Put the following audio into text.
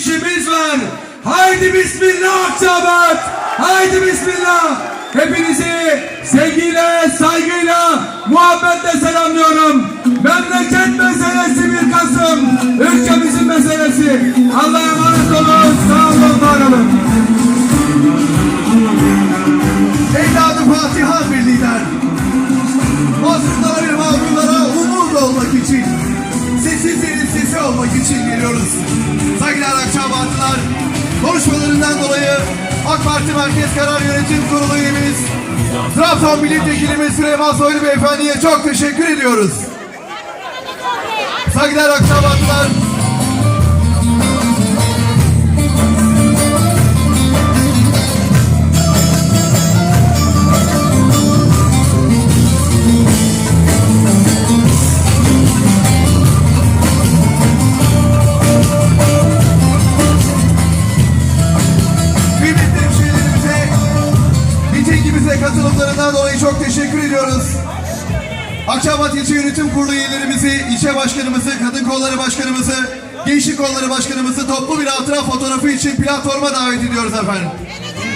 işimiz var. Haydi bismillah Akçabat. Haydi bismillah. Hepinizi sevgiyle, saygıyla, muhabbetle selamlıyorum. Memleket meselesi bir Kasım. Ülkemizin meselesi. Allah'a emanet olun. Sağ olun, var olun. Evladı Fatiha bir lider. Mazlumlara ve mağdurlara umut olmak için, sessizlerin sesi olmak için geliyoruz. Konuşmalarından dolayı AK Parti Merkez Karar Yönetim Kurulu üyemiz, Trabzon Milletvekilimiz Süleyman Soylu Beyefendi'ye çok teşekkür ediyoruz. Saygılar Akçabatlılar, katılımlarından dolayı çok teşekkür ediyoruz. Akçabat İlçe Yönetim Kurulu üyelerimizi, ilçe başkanımızı, kadın kolları başkanımızı, gençlik kolları başkanımızı toplu bir hatıra fotoğrafı için platforma davet ediyoruz efendim.